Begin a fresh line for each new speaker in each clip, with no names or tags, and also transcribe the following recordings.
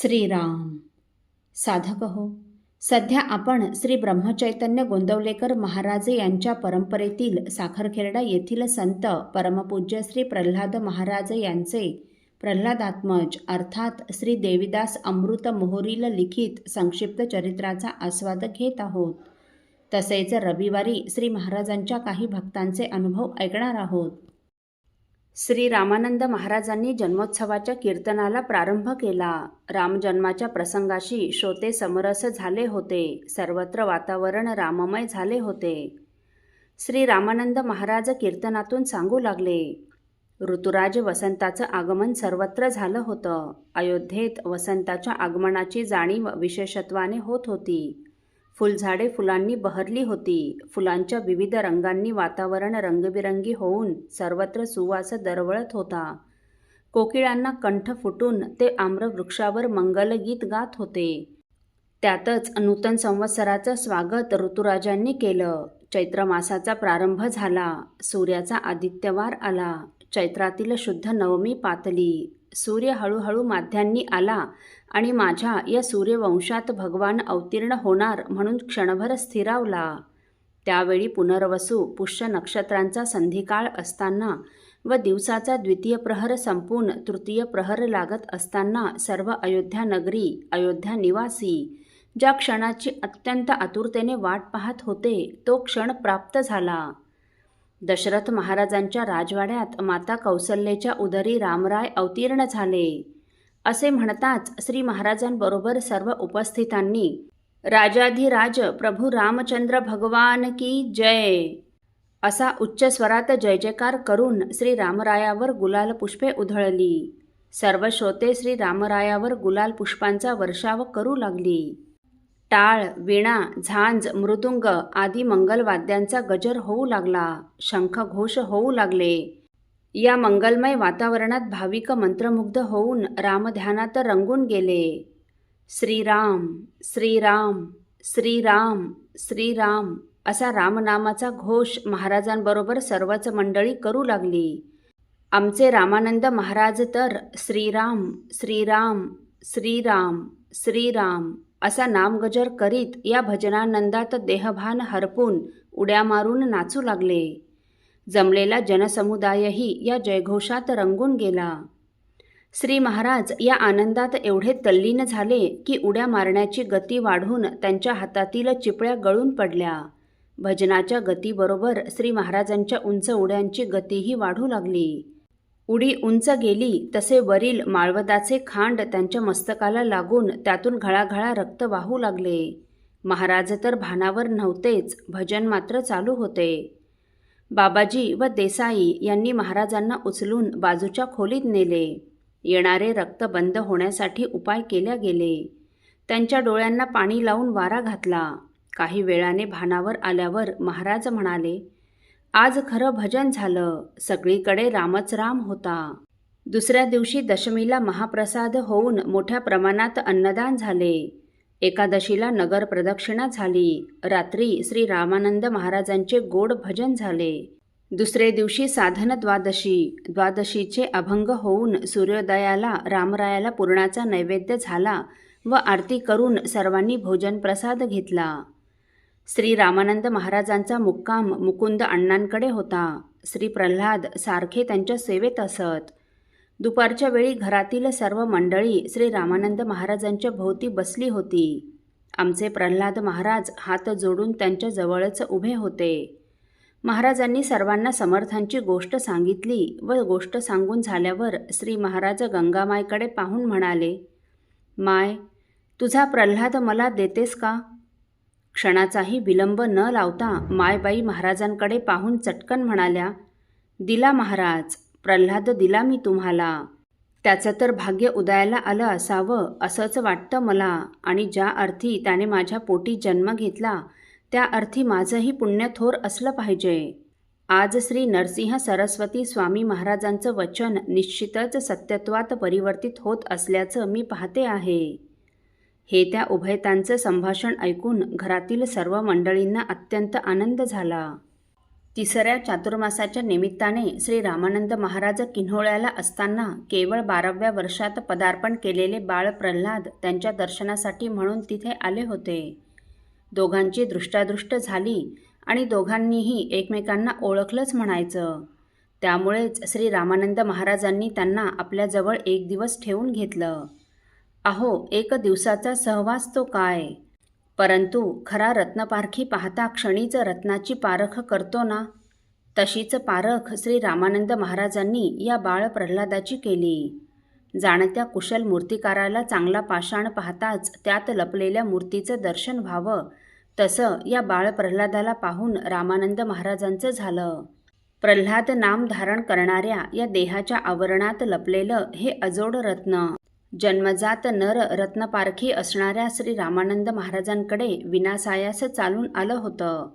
श्रीराम. साधक हो सध्या आपण श्री ब्रह्मचैतन्य गोंदवलेकर महाराज यांच्या परंपरेतील साखरखेरडा येथील संत परमपूज्य श्री प्रल्हाद महाराज यांचे प्रल्हादात्मज अर्थात श्री देविदास अमृत मोहरील लिखित संक्षिप्त चरित्राचा आस्वाद घेत आहोत. तसेच रविवारी श्री महाराजांच्या काही भक्तांचे अनुभव ऐकणार आहोत. श्री रामानंद महाराजांनी जन्मोत्सवाच्या कीर्तनाला प्रारंभ केला. रामजन्माच्या प्रसंगाशी श्रोते समरस झाले होते. सर्वत्र वातावरण राममय झाले होते. श्री रामानंद महाराज कीर्तनातून सांगू लागले. ऋतुराज वसंताचं आगमन सर्वत्र झालं होतं. अयोध्येत वसंताच्या आगमनाची जाणीव विशेषत्वाने होत होती. फुलझाडे फुलांनी बहरली होती. फुलांच्या विविध रंगांनी वातावरण रंगबिरंगी होऊन सर्वत्र सुवास दरवळत होता. कोकिळांना कंठ फुटून ते आम्रवृक्षावर मंगलगीत गात होते. त्यातच नूतन संवत्सराचं स्वागत ऋतुराजांनी केलं. चैत्र मासाचा प्रारंभ झाला. सूर्याचा आदित्यवार आला. चैत्रातील शुद्ध नवमी पातली. सूर्य हळूहळू माध्यांनी आला आणि माझ्या या सूर्यवंशात भगवान अवतीर्ण होणार म्हणून क्षणभर स्थिरावला. त्यावेळी पुनर्वसू पुष्य नक्षत्रांचा संधिकाळ असताना व दिवसाचा द्वितीय प्रहर संपून तृतीय प्रहर लागत असताना सर्व अयोध्या नगरी अयोध्या निवासी ज्या क्षणाची अत्यंत आतुरतेने वाट पाहत होते तो क्षण प्राप्त झाला. दशरथ महाराजांच्या राजवाड्यात माता कौसल्येच्या उदरी रामराय अवतीर्ण झाले. असे म्हणताच श्री महाराजांबरोबर सर्व उपस्थितांनी राजाधिराज प्रभू रामचंद्र भगवान की जय! असा उच्च स्वरात जय जयकार करून श्री रामरायावर गुलाल पुष्पे उधळली. सर्व श्रोते श्री रामरायावर गुलाल पुष्पांचा वर्षाव करू लागली. टाळ विणा झांज मृदुंग आदी मंगलवाद्यांचा गजर होऊ लागला. शंखघोष होऊ लागले. या मंगलमय वातावरणात भाविक मंत्रमुग्ध होऊन रामध्यानात रंगून गेले. श्रीराम श्रीराम श्रीराम श्रीराम असा रामनामाचा घोष महाराजांबरोबर सर्वच मंडळी करू लागली. आमचे रामानंद महाराज तर श्रीराम श्रीराम श्रीराम श्रीराम असा नामगजर करीत या भजनानंदात देहभान हरपून उड्या मारून नाचू लागले. जमलेला जनसमुदायही या जयघोषात रंगून गेला. श्री महाराज या आनंदात एवढे तल्लीन झाले की उड्या मारण्याची गती वाढून त्यांच्या हातातील चिपळ्या गळून पडल्या. भजनाच्या गतीबरोबर श्री महाराजांच्या उंच उड्यांची गतीही वाढू लागली. उडी उंच गेली तसे वरील माळवदाचे खांड त्यांच्या मस्तकाला लागून त्यातून घळाघळा रक्त वाहू लागले. महाराज तर भानावर नव्हतेच भजन मात्र चालू होते. बाबाजी व देसाई यांनी महाराजांना उचलून बाजूच्या खोलीत नेले. येणारे रक्त बंद होण्यासाठी उपाय केल्या गेले. त्यांच्या डोळ्यांना पाणी लावून वारा घातला. काही वेळाने भानावर आल्यावर महाराज म्हणाले आज खरं भजन झालं. सगळीकडे रामच राम होता. दुसऱ्या दिवशी दशमीला महाप्रसाद होऊन मोठ्या प्रमाणात अन्नदान झाले. एकादशीला नगर प्रदक्षिणा झाली. रात्री श्री रामानंद महाराजांचे गोड भजन झाले. दुसरे दिवशी साधन द्वादशी. द्वादशीचे अभंग होऊन सूर्योदयाला रामरायाला पूर्णाचा नैवेद्य झाला व आरती करून सर्वांनी भोजन प्रसाद घेतला. श्री रामानंद महाराजांचा मुक्काम मुकुंद अण्णांकडे होता. श्री प्रल्हाद सारखे त्यांच्या सेवेत असत. दुपारच्या वेळी घरातील सर्व मंडळी श्री रामानंद महाराजांच्या भोवती बसली होती. आमचे प्रल्हाद महाराज हात जोडून त्यांच्या जवळच उभे होते. महाराजांनी सर्वांना समर्थांची गोष्ट सांगितली व गोष्ट सांगून झाल्यावर श्री महाराज गंगामायकडे पाहून म्हणाले माय तुझा प्रल्हाद मला देतेस का? क्षणाचाही विलंब न लावता मायबाई महाराजांकडे पाहून चटकन म्हणाल्या दिला महाराज प्रल्हाद दिला मी तुम्हाला. त्याचं तर भाग्य उदयाला आलं असावं असंच वाटतं मला आणि ज्या अर्थी त्याने माझ्या पोटी जन्म घेतला त्या अर्थी माझंही पुण्य थोर असलं पाहिजे. आज श्री नरसिंह सरस्वती स्वामी महाराजांचं वचन निश्चितच सत्यत्वात परिवर्तित होत असल्याचं मी पाहते आहे. हे त्या उभयतांचं संभाषण ऐकून घरातील सर्व मंडळींना अत्यंत आनंद झाला. तिसऱ्या चातुर्मासाच्या निमित्ताने श्री रामानंद महाराज किन्होळ्याला असताना केवळ बाराव्या वर्षात पदार्पण केलेले बाळ प्रल्हाद त्यांच्या दर्शनासाठी म्हणून तिथे आले होते. दोघांची दृष्टादृष्ट झाली आणि दोघांनीही एकमेकांना ओळखलंच म्हणायचं. त्यामुळेच श्री रामानंद महाराजांनी त्यांना आपल्याजवळ एक दिवस ठेवून घेतलं. अहो एक दिवसाचा सहवास तो काय? परंतु खरा रत्नपारखी पाहता क्षणीच रत्नाची पारख करतो ना? तशीच पारख श्री रामानंद महाराजांनी या बाळ प्रल्हादाची केली. जाणत्या कुशल मूर्तिकाराला चांगला पाषाण पाहताच त्यात लपलेल्या मूर्तीचं दर्शन व्हावं तसं या बाळ प्रल्हादाला पाहून रामानंद महाराजांचं झालं. प्रल्हाद नाम धारण करणाऱ्या या देहाच्या आवरणात लपलेलं हे अजोड रत्न जन्मजात नर रत्नपारखी असणाऱ्या श्री रामानंद महाराजांकडे विनासायास चालून आलं होतं.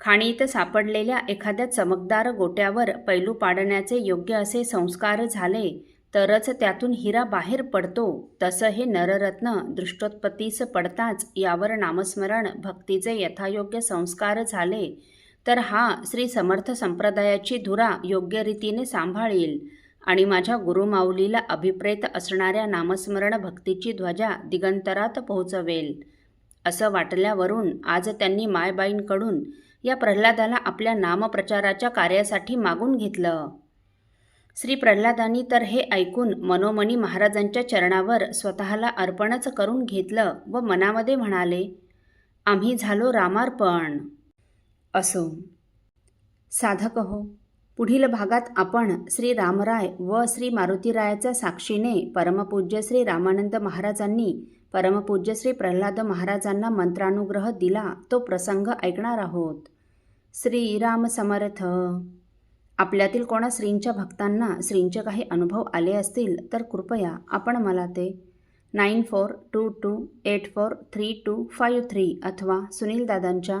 खाणीत सापडलेल्या एखाद्या चमकदार गोट्यावर पैलू पाडण्याचे योग्य असे संस्कार झाले तरच त्यातून हिरा बाहेर पडतो. तसं हे नररत्न दृष्टोत्पत्तीस पडताच यावर नामस्मरण भक्तीचे यथायोग्य संस्कार झाले. तर हा श्री समर्थ संप्रदायाची धुरा योग्य रीतीने सांभाळील. आणि माझ्या गुरुमाऊलीला अभिप्रेत असणाऱ्या नामस्मरण भक्तीची ध्वजा दिगंतरात पोहोचवेल. असं वाटल्यावरून आज त्यांनी मायबाईंकडून या प्रल्हादाला आपल्या नामप्रचाराच्या कार्यासाठी मागून घेतलं. श्री प्रल्हादांनी तर हे ऐकून मनोमनी महाराजांच्या चरणावर स्वतःला अर्पणच करून घेतलं व मनामध्ये म्हणाले आम्ही झालो रामार्पण. असो. साधक हो. पुढील भागात आपण श्री रामराय व श्री मारुतीरायाच्या साक्षीने परमपूज्य श्री रामानंद महाराजांनी परमपूज्य श्री प्रल्हाद महाराजांना मंत्रानुग्रह दिला तो प्रसंग ऐकणार आहोत. श्रीराम समर्थ. आपल्यातील कोणा श्रींच्या भक्तांना श्रींचे काही अनुभव आले असतील तर कृपया आपण मला ते nine four two two eight four three two five three अथवा सुनील दादांच्या